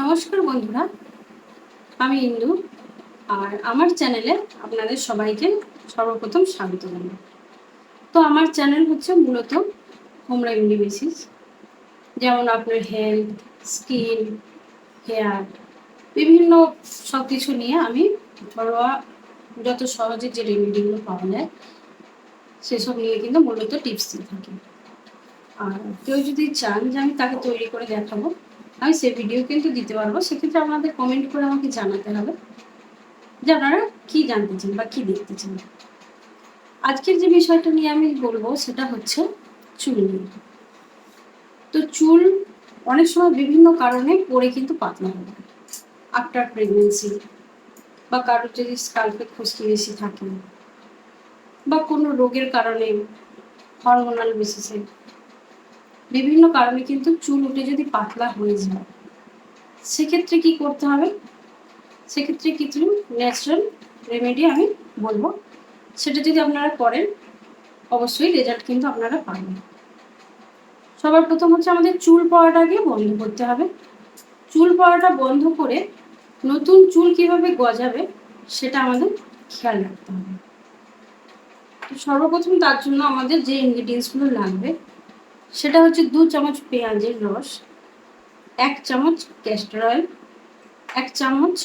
নমস্কার বন্ধুরা, আমি ইন্দু আর আমার চ্যানেলে আপনাদের সবাইকে সর্বপ্রথম স্বাগত জানাই। তো আমার চ্যানেল হচ্ছে মূলত হোম রেমেডি বেসিস যেমন আপনার হেলথ, স্কিন, হেয়ার, বিভিন্ন সব কিছু নিয়ে আমি ঘরোয়া যত সহজে যে রেমেডিগুলো পাওয়া যায়, সেসব নিয়ে কিন্তু মূলত টিপস দিয়ে থাকি। আর কেউ যদি চান যে আমি তাকে তৈরি করে দেখাবো আমি সে ভিডিও কিন্তু দিতে পারব। সেক্ষেত্রে আপনাদের কমেন্ট করে আমাকে জানাতে হবে যে আপনারা কী জানতে চান বা কী দেখতে চান। আজকের যে বিষয়টা নিয়ে আমি বলব সেটা হচ্ছে চুল নিয়ে। তো চুল অনেক সময় বিভিন্ন কারণে পরে কিন্তু পাতলা যায় আফটার প্রেগনেন্সি বা কারোর যদি স্কাল্পে খুশকি বেশি থাকে বা কোনো রোগের কারণে হরমোনাল বেসিসে বিভিন্ন কারণে কিন্তু চুল উঠে যদি পাতলা হয়ে যায়, সেক্ষেত্রে কি করতে হবে? সেক্ষেত্রে কিছু ন্যাচারাল রেমেডি আমি বলব। সেটা যদি আপনারা করেন, অবশ্যই রেজাল্ট কিন্তু আপনারা পাবেন। সবার প্রথম হচ্ছে আমাদের চুল পড়াটাকে বন্ধ করতে হবে। চুল পড়াটা বন্ধ করে নতুন চুল কীভাবে গজাবে, সেটা আমাদের খেয়াল রাখতে হবে। সর্বপ্রথম তার জন্য আমাদের যে ইনগ্রিডিয়েন্টসগুলো লাগবে সেটা হচ্ছে দু চামচ পেঁয়াজের রস, এক চামচ ক্যাস্টার অয়েল এক চামচ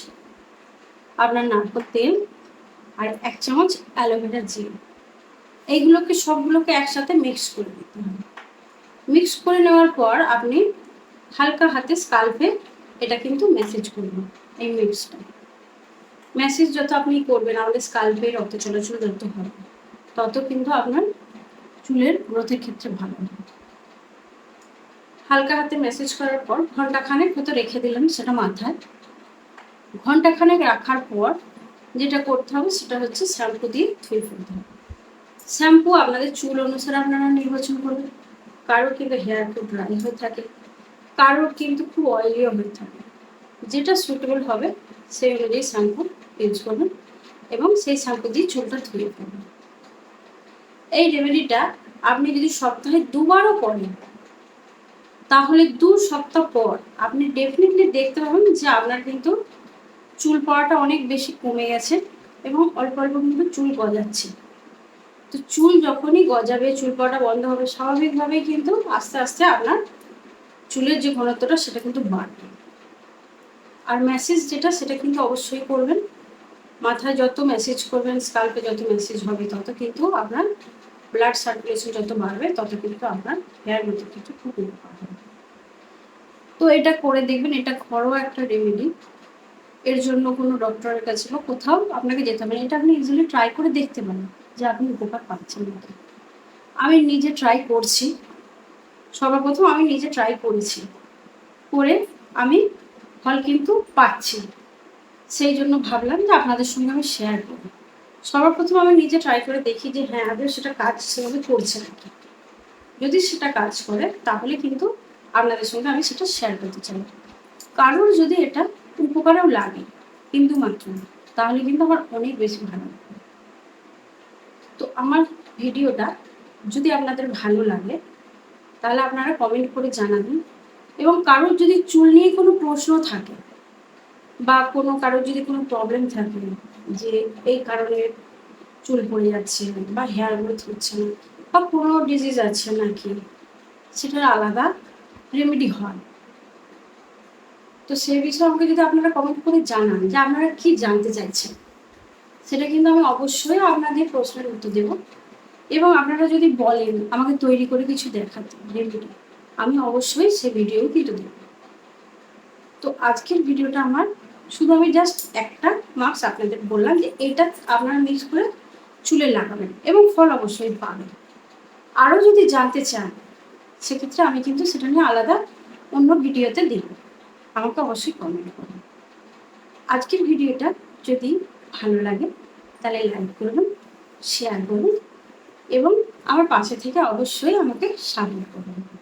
আপনার নারকোল তেল আর এক চামচ অ্যালোভেরা জেল এইগুলোকে সবগুলোকে একসাথে মিক্স করে দিতে হবে। মিক্স করে নেওয়ার পর আপনি হালকা হাতে স্কাল্পে এটা কিন্তু ম্যাসেজ করবেন এই মিক্সটা ম্যাসেজ যত আপনি করবেন, আমাদের স্কাল্পে রক্ত চলাচল যত হবে, তত কিন্তু আপনার চুলের গ্রোথের ক্ষেত্রে ভালো হবে। হালকা হাতে মেসেজ করার পর ঘন্টাখানেক হয়তো রেখে দিলাম সেটা মাথায়। ঘন্টাখানেক রাখার পর যেটা করতে হবে সেটা হচ্ছে শ্যাম্পু দিয়ে ধুয়ে ফেলতে হবে। শ্যাম্পু আপনাদের চুল অনুসারে আপনারা নির্বাচন করবেন। কারোর কিন্তু হেয়ার খুব ড্রাই হয়ে থাকে, কারোর কিন্তু খুব অয়েলিও হয়ে থাকে। যেটা সুটেবল হবে সেই অনুযায়ী শ্যাম্পু ইউজ করবেন এবং সেই শ্যাম্পু দিয়ে চুলটা ধুয়ে ফেলবেন। এই রেমেডিটা আপনি যদি সপ্তাহে দুবারও করেন তাহলে দু সপ্তাহ পর আপনি ডেফিনেটলি দেখতে পাবেন যে আপনার কিন্তু চুল পড়াটা অনেক বেশি কমে গেছে এবং অল্প অল্প কিন্তু চুল গজাচ্ছে। তো চুল যখনই গজাবে, চুল পড়াটা বন্ধ হবে, স্বাভাবিকভাবেই কিন্তু আস্তে আস্তে আপনার চুলের যে ঘনত্বটা সেটা কিন্তু বাড়বে। আর মেসেজ যেটা, সেটা কিন্তু অবশ্যই করবেন। মাথায় যত মেসেজ করবেন স্কাল্পে যত মেসেজ হবে, তত কিন্তু আপনার ব্লাড সার্কুলেশন যত বাড়বে তত কিন্তু আপনার হেয়ার গ্রোথ কিন্তু খুব উপকার হবে তো এটা করে দেখবেন, এটা ঘরোয়া একটা রেমেডি এর জন্য কোনো ডক্টরের কাছে বা কোথাও আপনাকে যেতে হবে এটা আপনি ইজিলি ট্রাই করে দেখতে পারেন যে আপনি উপকার পাচ্ছেন নাকি। আমি নিজে ট্রাই করছি। সবার প্রথম আমি নিজে ট্রাই করেছি। করে আমি ফল কিন্তু পাচ্ছি। সেই জন্য ভাবলাম যে আপনাদের সঙ্গে আমি শেয়ার করি সবার প্রথম আমি নিজে ট্রাই করে দেখি যে হ্যাঁ আদৌ সেটা কাজ সেভাবে করছে নাকি? যদি সেটা কাজ করে, তাহলে কিন্তু আপনাদের সঙ্গে আমি সেটা শেয়ার করতে চাই। কারোর যদি এটা উপকারেও লাগে কিন্তু মাত্র তাহলে কিন্তু আমার অনেক বেশি ভালো লাগবে। তো আমার ভিডিওটা যদি আপনাদের ভালো লাগে, তাহলে আপনারা কমেন্ট করে জানাবেন। এবং কারোর যদি চুল নিয়ে কোনো প্রশ্ন থাকে বা কোনো কারোর যদি কোনো প্রবলেম থাকে যে এই কারণে চুল পড়ে যাচ্ছে বা হেয়ার গ্রোথ হচ্ছে না বা কোনো ডিজিজ আছে নাকি, সেটার আলাদা রেমেডি হয়। তো সেই বিষয়ে আমাকে যদি আপনারা কমেন্ট করে জানান যে আপনারা কি জানতে চাইছেন, সেটা কিন্তু আমি অবশ্যই আপনাদের প্রশ্নের উত্তর দেব। এবং আপনারা যদি বলেন, আমাকে তৈরি করে কিছু দেখাতে রেমেডি আমি অবশ্যই সে ভিডিও কিন্তু দেব। তো আজকের ভিডিওটা আমার শুধু আমি জাস্ট একটা মার্কস আপনাদের বললাম যে এটা আপনারা মিক্স করে চুলে লাগাবেন এবং ফল অবশ্যই পাবেন। আরও যদি জানতে চান, সেক্ষেত্রে আমি কিন্তু সেটা নিয়ে আলাদা অন্য ভিডিওতে দেব। আমাকে অবশ্যই কমেন্ট করুন। আজকের ভিডিওটা যদি ভালো লাগে, তাহলে লাইক করবেন শেয়ার করুন এবং আমার পাশে থেকে অবশ্যই আমাকে সাপোর্ট করবেন